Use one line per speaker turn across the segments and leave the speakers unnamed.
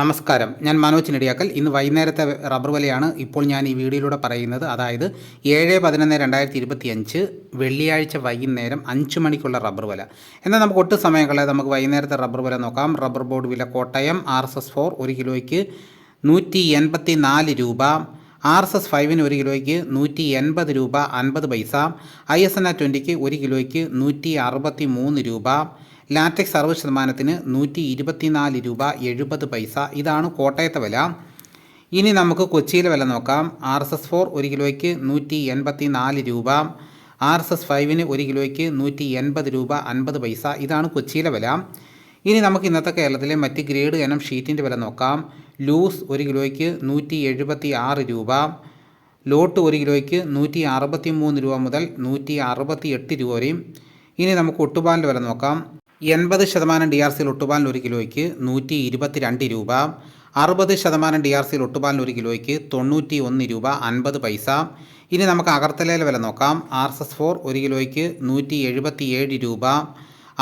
നമസ്കാരം. ഞാൻ മനോജ് നെടിയാക്കൽ. ഇന്ന് വൈകുന്നേരത്തെ റബ്ബർ വിലയാണ് ഇപ്പോൾ ഞാൻ ഈ വീഡിയോയിലൂടെ പറയുന്നത്. അതായത് ഏഴ് പതിനൊന്ന് രണ്ടായിരത്തി ഇരുപത്തി അഞ്ച് വെള്ളിയാഴ്ച വൈകുന്നേരം അഞ്ച് മണിക്കുള്ള റബ്ബർ വില. എന്നാൽ നമുക്ക് ഒട്ടും സമയം കളയാതെ നമുക്ക് വൈകുന്നേരത്തെ റബ്ബർ വില നോക്കാം. റബ്ബർ ബോർഡ് വില Kottayam R S S four ഒരു കിലോയ്ക്ക് നൂറ്റി എൺപത്തി നാല് രൂപ ആർ എസ് എസ് ഫൈവിന് ഒരു കിലോയ്ക്ക് നൂറ്റി എൺപത് രൂപ അൻപത് പൈസ ഐ എസ് എൻ ആ ട്വന്റിക്ക് ഒരു കിലോയ്ക്ക് നൂറ്റി അറുപത്തി മൂന്ന് രൂപ ലാറ്റക്സ് അറുപത് ശതമാനത്തിന് നൂറ്റി ഇരുപത്തിനാല് രൂപ എഴുപത് പൈസ. ഇതാണ് കോട്ടയത്തെ വില. ഇനി നമുക്ക് കൊച്ചിയിലെ വില നോക്കാം. ആർ എസ് എസ് ഫോർ ഒരു കിലോയ്ക്ക് നൂറ്റി എൺപത്തി നാല് രൂപ. ആർ എസ് എസ് ഫൈവിന് ഒരു കിലോയ്ക്ക് നൂറ്റി എൺപത് രൂപ അൻപത് പൈസ. ഇതാണ് കൊച്ചിയിലെ വില. ഇനി നമുക്ക് ഇന്നത്തെ കേരളത്തിലെ മറ്റ് ഗ്രേഡ് ഇനം ഷീറ്റിന്റെ വില നോക്കാം. ലൂസ് ഒരു കിലോയ്ക്ക് നൂറ്റി എഴുപത്തി ആറ് രൂപ. ലോട്ട് ഒരു കിലോയ്ക്ക് നൂറ്റി അറുപത്തി മൂന്ന് രൂപ മുതൽ നൂറ്റി അറുപത്തി എട്ട് രൂപ വരെയും. ഇനി നമുക്ക് ഒട്ടുപാലിന്റെ വില നോക്കാം. എൺപത് ശതമാനം ഡി ആർ സിയിൽ ഒട്ടുപാലിന് ഒരു കിലോയ്ക്ക് നൂറ്റി ഇരുപത്തി രണ്ട് രൂപ അറുപത് ശതമാനം ഡി ആർ സിയിൽ ഒട്ടുപാലിന് ഒരു കിലോയ്ക്ക് തൊണ്ണൂറ്റി ഒന്ന് രൂപ അൻപത് പൈസ. ഇനി നമുക്ക് അകർത്തലയിലെ വില നോക്കാം. ആർ എസ് എസ് ഫോർ ഒരു കിലോയ്ക്ക് നൂറ്റി എഴുപത്തി ഏഴ് രൂപ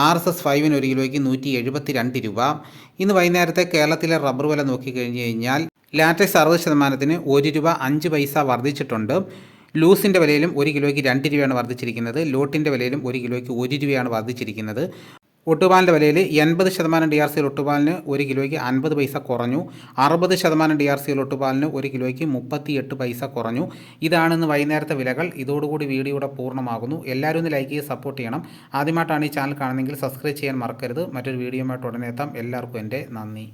ആർ എസ് എസ് ഫൈവിന് ഒരു കിലോയ്ക്ക് നൂറ്റി എഴുപത്തി രണ്ട് രൂപ. ഇന്ന് വൈകുന്നേരത്തെ കേരളത്തിലെ റബ്ബർ വില നോക്കിക്കഴിഞ്ഞ് കഴിഞ്ഞാൽ ലാറ്റക്സ് അറുപത് ശതമാനത്തിന് ഒരു രൂപ അഞ്ച് പൈസ വർദ്ധിച്ചിട്ടുണ്ട്. ലൂസിന്റെ വിലയിലും ഒരു കിലോയ്ക്ക് രണ്ട് രൂപയാണ് വർദ്ധിച്ചിരിക്കുന്നത്. ലോട്ടിന്റെ വിലയിലും ഒരു കിലോയ്ക്ക് ഒരു രൂപയാണ് വർദ്ധിച്ചിരിക്കുന്നത്. ഒട്ടുപാലിന്റെ വിലയിൽ എൺപത് ശതമാനം ഡി ആർ സിയിൽ ഒട്ടുപാലിന് ഒരു കിലോയ്ക്ക് അൻപത് പൈസ കുറഞ്ഞു. അറുപത് ശതമാനം ഡി ആർ സിയിൽ ഒട്ടുപാലിന് ഒരു കിലോയ്ക്ക് മുപ്പത്തി എട്ട് പൈസ കുറഞ്ഞു. ഇതാണെന്ന് വൈകുന്നേരത്തെ വിലകൾ. ഇതോടുകൂടി വീഡിയോയുടെ പൂർണമാകുന്നു. എല്ലാവരും ഒന്ന് ലൈക്ക് ചെയ്ത് സപ്പോർട്ട് ചെയ്യണം. ആദ്യമായിട്ടാണ് ഈ ചാനൽ കാണുന്നതെങ്കിൽ സബ്സ്ക്രൈബ് ചെയ്യാൻ മറക്കരുത്. മറ്റൊരു വീഡിയോയുമായിട്ട് ഉടനെ എത്താം. എല്ലാവർക്കും എന്റെ നന്ദി.